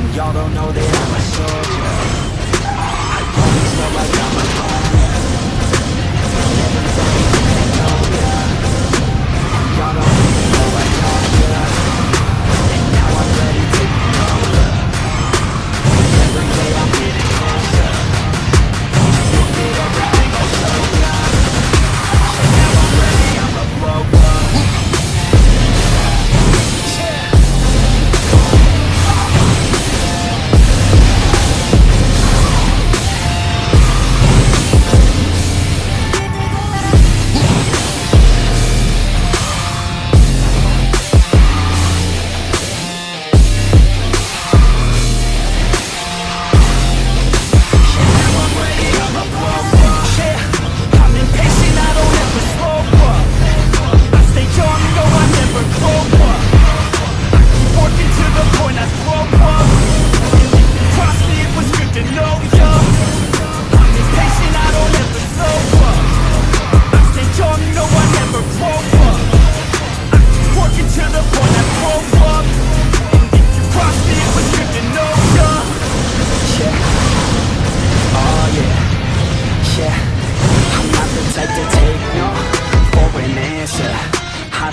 And y'all don't know that I'm a soldier. I always felt like I'm alone Everybody thinks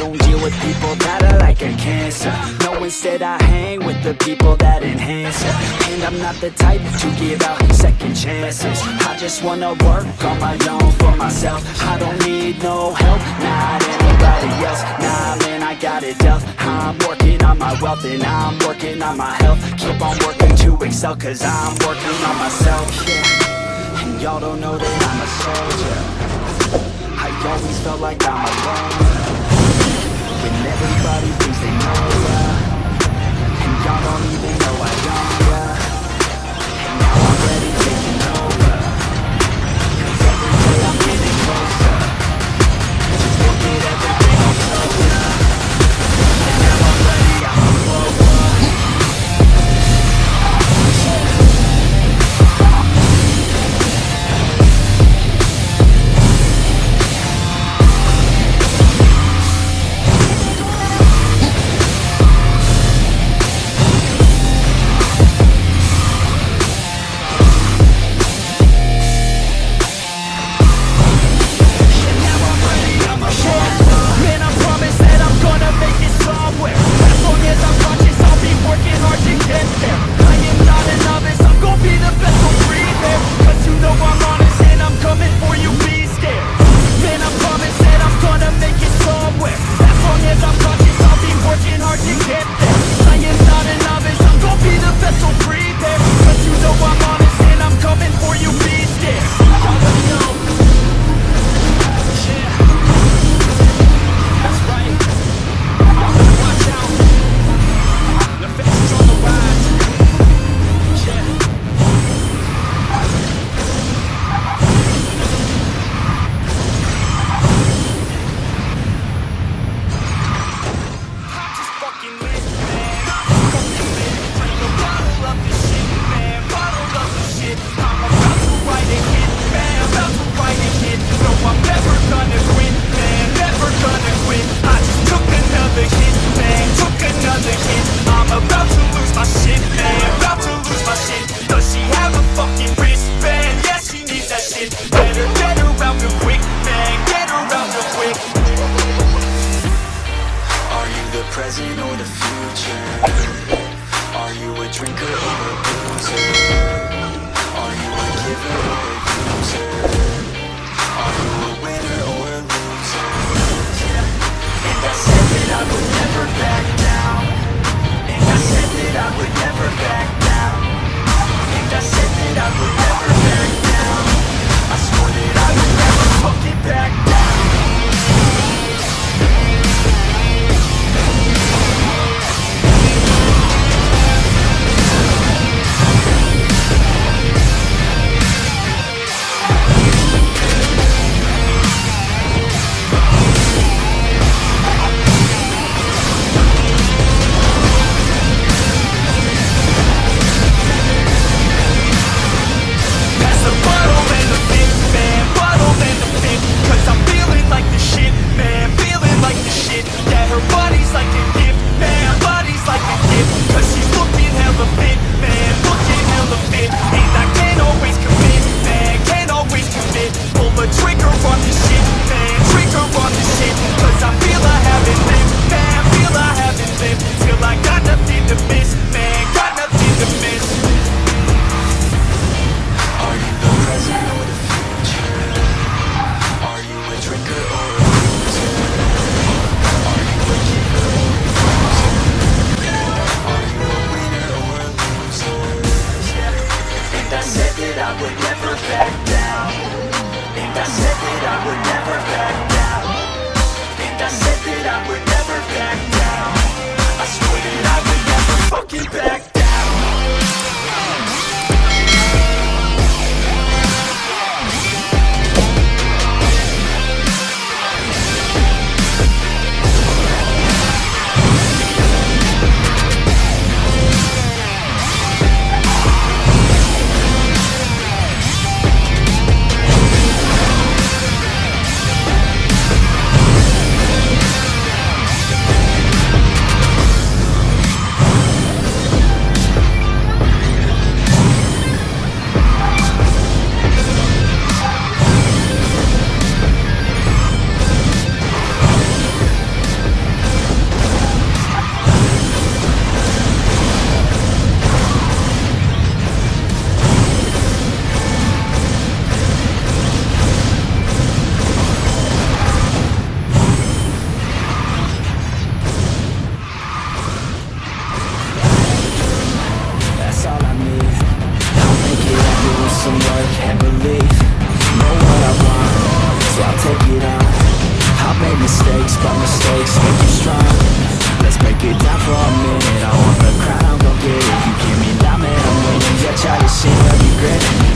don't deal with people that are like a cancer. No, instead I hang with the people that enhance it. And I'm not the type to give out second chances. I just wanna work on my own for myself. I don't need no help, not anybody else. Nah, man, I got it dealt. I'm working on my wealth and I'm working on my health. Keep on working to excel, cause I'm working on myself. Yeah. And y'all don't know that I'm a soldier I always felt like I'm alone everybody thinks they know drinker or a boozer? Are you a giver or a user? Are you a winner or a loser? And I said that I would never back down And I said that I would never back down And I said that I would take it on. I've made mistakes, but mistakes make you strong. Let's break it down for a minute. I want the crown, I'm gon' get it. You give me that man, I'm winning. Yeah, try to shit, but regret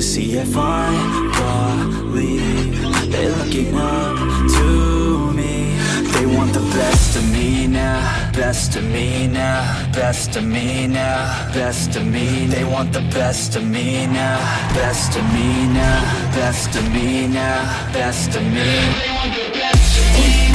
to see if I'm believe. They're looking up to me. They want the best of me now Best of me now Best of me now Best of me. They want the best of me now Best of me now Best of me now Best of me They want the best of me.